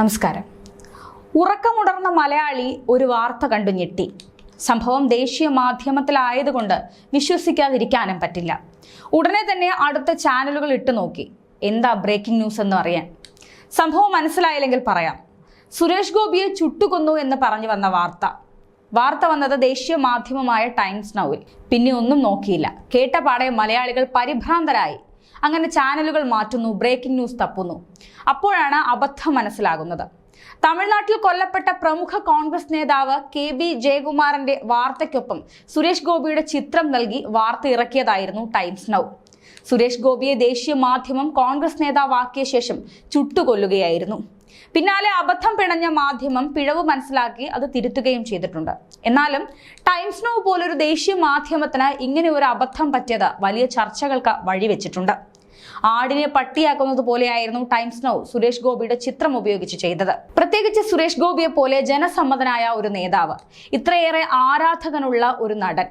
നമസ്കാരം. ഉറക്കമുണർന്ന മലയാളി ഒരു വാർത്ത കണ്ടു ഞെട്ടി. സംഭവം ദേശീയ മാധ്യമത്തിലായതുകൊണ്ട് വിശ്വസിക്കാതിരിക്കാനും പറ്റില്ല. ഉടനെ തന്നെ അടുത്ത ചാനലുകൾ ഇട്ടു നോക്കി. എന്താ ബ്രേക്കിംഗ് ന്യൂസ് എന്ന് അറിയാൻ? സംഭവം മനസ്സിലായില്ലെങ്കിൽ പറയാം. സുരേഷ് ഗോപിയെ ചുട്ടുകൊന്നു എന്ന് പറഞ്ഞു വന്ന വാർത്ത. വാർത്ത വന്നത് ദേശീയ മാധ്യമമായ ടൈംസ് നൗവിൽ. പിന്നെ ഒന്നും നോക്കിയില്ല. കേട്ടപാടെ മലയാളികൾ പരിഭ്രാന്തരായി. അങ്ങനെ ചാനലുകൾ മാറ്റുന്നു ബ്രേക്കിംഗ് ന്യൂസ് തപ്പുന്നു. അപ്പോഴാണ് അബദ്ധം മനസ്സിലാകുന്നത്. തമിഴ്നാട്ടിൽ കൊല്ലപ്പെട്ട പ്രമുഖ കോൺഗ്രസ് നേതാവ് കെ ബി ജയകുമാറിന്റെ വാർത്തയ്ക്കൊപ്പം സുരേഷ് ഗോപിയുടെ ചിത്രം നൽകി വാർത്ത ഇറക്കിയതായിരുന്നു ടൈംസ് നൗ. സുരേഷ് ഗോപിയെ ദേശീയ മാധ്യമം കോൺഗ്രസ് നേതാവാക്കിയ ശേഷം ചുട്ടുകൊല്ലുകയായിരുന്നു. പിന്നാലെ അബദ്ധം പിണഞ്ഞ മാധ്യമം പിഴവ് മനസ്സിലാക്കി അത് തിരുത്തുകയും ചെയ്തിട്ടുണ്ട്. എന്നാലും ടൈംസ് നോ പോലൊരു ദേശീയ മാധ്യമത്തിന് ഇങ്ങനെ ഒരു അബദ്ധം പറ്റിയത് വലിയ ചർച്ചകൾക്ക് വഴിവെച്ചിട്ടുണ്ട്. ആടിനെ പട്ടിയാക്കുന്നത് പോലെയായിരുന്നു ടൈംസ് നോ സുരേഷ് ഗോപിയുടെ ചിത്രം ഉപയോഗിച്ച് ചെയ്തത്. പ്രത്യേകിച്ച് സുരേഷ് ഗോപിയെ പോലെ ജനസമ്മതനായ ഒരു നേതാവ്. ഇത്രയേറെ ആരാധകനുള്ള ഒരു നടൻ.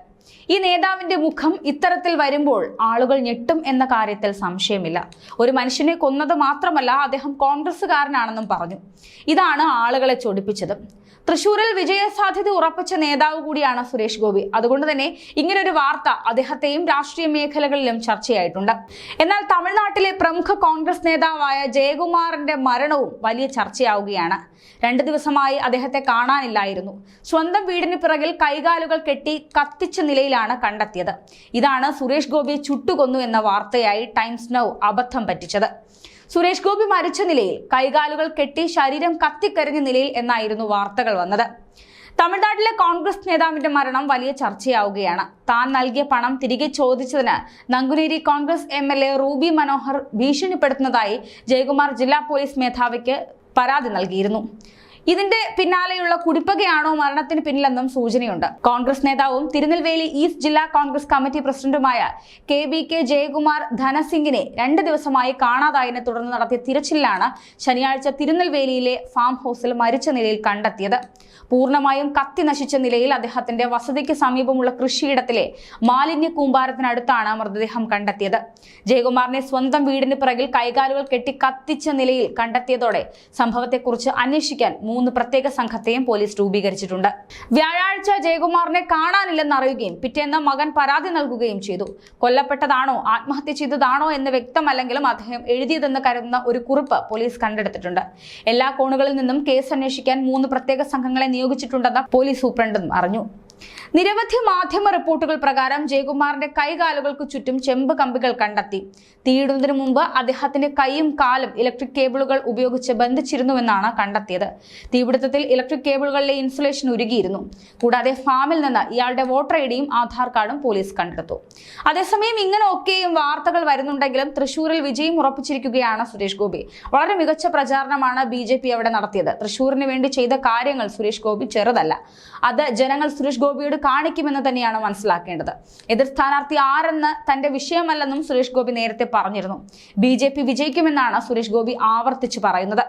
ഈ നേതാവിന്റെ മുഖം ഇത്തരത്തിൽ വരുമ്പോൾ ആളുകൾ ഞെട്ടും എന്ന കാര്യത്തിൽ സംശയമില്ല. ഒരു മനുഷ്യനെ കൊന്നത് മാത്രമല്ല അദ്ദേഹം കോൺഗ്രസ്സുകാരനാണെന്നും പറഞ്ഞു. ഇതാണ് ആളുകളെ ചൊടിപ്പിച്ചത്. തൃശൂരിൽ വിജയസാധ്യത ഉറപ്പിച്ച നേതാവ് കൂടിയാണ് സുരേഷ് ഗോപി. അതുകൊണ്ട് തന്നെ ഇങ്ങനൊരു വാർത്ത അദ്ദേഹത്തെയും രാഷ്ട്രീയ മേഖലകളിലും ചർച്ചയായിട്ടുണ്ട്. എന്നാൽ തമിഴ്നാട്ടിലെ പ്രമുഖ കോൺഗ്രസ് നേതാവായ ജയകുമാറിന്റെ മരണവും വലിയ ചർച്ചയാവുകയാണ്. രണ്ട് ദിവസമായി അദ്ദേഹത്തെ കാണാനില്ലായിരുന്നു. സ്വന്തം വീടിന് പിറകിൽ കൈകാലുകൾ കെട്ടി കത്തിച്ച നിലയിലാണ് കണ്ടെത്തിയത്. ഇതാണ് സുരേഷ് ഗോപി ചുട്ടുകൊന്നു എന്ന വാർത്തയായി ടൈംസ് നൗ അബദ്ധം പറ്റിച്ചത്. സുരേഷ് ഗോപി മരിച്ച നിലയിൽ കൈകാലുകൾ കെട്ടി ശരീരം കത്തിക്കരിഞ്ഞ നിലയിൽ എന്നായിരുന്നു വാർത്തകൾ വന്നത്. തമിഴ്നാട്ടിലെ കോൺഗ്രസ് നേതാവിന്റെ മരണം വലിയ ചർച്ചയാവുകയാണ്. താൻ നൽകിയ പണം തിരികെ ചോദിച്ചതിന് നങ്കുനേരി കോൺഗ്രസ് എം റൂബി മനോഹർ ഭീഷണിപ്പെടുത്തുന്നതായി ജയകുമാർ ജില്ലാ പോലീസ് മേധാവിക്ക് പരാതി നൽകിയിരുന്നു ഇതിന്റെ പിന്നാലെയുള്ള കുടിപ്പകയാണോ മരണത്തിന് പിന്നിലെന്നും സൂചനയുണ്ട്. കോൺഗ്രസ് നേതാവും തിരുനെൽവേലി ഈസ്റ്റ് ജില്ലാ കോൺഗ്രസ് കമ്മിറ്റി പ്രസിഡന്റുമായ കെ ബി കെ ജയകുമാർ ധനസിംഗിനെ രണ്ട് ദിവസമായി കാണാതായതിനെ തുടർന്ന് നടത്തിയ തിരച്ചിലാണ് ശനിയാഴ്ച തിരുനെൽവേലിയിലെ ഫാം ഹൗസിൽ മരിച്ച നിലയിൽ കണ്ടെത്തിയത്. പൂർണമായും കത്തി നശിച്ച നിലയിൽ അദ്ദേഹത്തിന്റെ വസതിക്ക് സമീപമുള്ള കൃഷിയിടത്തിലെ മാലിന്യ കൂമ്പാരത്തിനടുത്താണ് മൃതദേഹം കണ്ടെത്തിയത്. ജയകുമാറിനെ സ്വന്തം വീടിന് പിറകിൽ കൈകാലുകൾ കെട്ടി കത്തിച്ച നിലയിൽ കണ്ടെത്തിയതോടെ സംഭവത്തെക്കുറിച്ച് അന്വേഷിക്കാൻ മൂന്ന് പ്രത്യേക സംഘത്തെയും പോലീസ് രൂപീകരിച്ചിട്ടുണ്ട്. വ്യാഴാഴ്ച ജയകുമാറിനെ കാണാനില്ലെന്ന് അറിയുകയും പിറ്റേന്ന് മകൻ പരാതി നൽകുകയും ചെയ്തു. കൊല്ലപ്പെട്ടതാണോ ആത്മഹത്യ ചെയ്തതാണോ എന്ന് വ്യക്തമല്ലെങ്കിലും അദ്ദേഹം എഴുതിയതെന്ന് കരുതുന്ന ഒരു കുറിപ്പ് പോലീസ് കണ്ടെടുത്തിട്ടുണ്ട്. എല്ലാ കോണുകളിൽ നിന്നും കേസ് അന്വേഷിക്കാൻ മൂന്ന് പ്രത്യേക സംഘങ്ങളെ നിയോഗിച്ചിട്ടുണ്ടെന്ന് പോലീസ് സൂപ്രണ്ടും അറിഞ്ഞു. നിരവധി മാധ്യമ റിപ്പോർട്ടുകൾ പ്രകാരം ജയകുമാറിന്റെ കൈകാലുകൾക്ക് ചുറ്റും ചെമ്പ് കമ്പികൾ കണ്ടെത്തി. തീയിടുന്നതിന് മുമ്പ് അദ്ദേഹത്തിന്റെ കൈയും കാലും ഇലക്ട്രിക് കേബിളുകൾ ഉപയോഗിച്ച് ബന്ധിച്ചിരുന്നുവെന്നാണ് കണ്ടെത്തിയത്. തീപിടുത്തത്തിൽ ഇലക്ട്രിക് കേബിളുകളിലെ ഇൻസുലേഷൻ ഉരുകിയിരുന്നു. കൂടാതെ ഫാമിൽ നിന്ന് ഇയാളുടെ വോട്ടർ ഐ ഡിയും ആധാർ കാർഡും പോലീസ് കണ്ടെടുത്തു. അതേസമയം ഇങ്ങനെയൊക്കെയും വാർത്തകൾ വരുന്നുണ്ടെങ്കിലും തൃശൂരിൽ വിജയം ഉറപ്പിച്ചിരിക്കുകയാണ് സുരേഷ് ഗോപി. വളരെ മികച്ച പ്രചാരണമാണ് ബി അവിടെ നടത്തിയത്. തൃശൂരിന് വേണ്ടി ചെയ്ത കാര്യങ്ങൾ സുരേഷ് ഗോപി ചെറുതല്ല. അത് ജനങ്ങൾ സുരേഷ് ഗോപിയോട് കാണിക്കുമെന്ന് തന്നെയാണ് മനസ്സിലാക്കേണ്ടത്. എതിർ സ്ഥാനാർത്ഥി ആരെന്ന് തന്റെ വിഷയമല്ലെന്നും സുരേഷ് ഗോപി നേരത്തെ പറഞ്ഞിരുന്നു. ബി വിജയിക്കുമെന്നാണ് സുരേഷ് ഗോപി ആവർത്തിച്ചു പറയുന്നത്.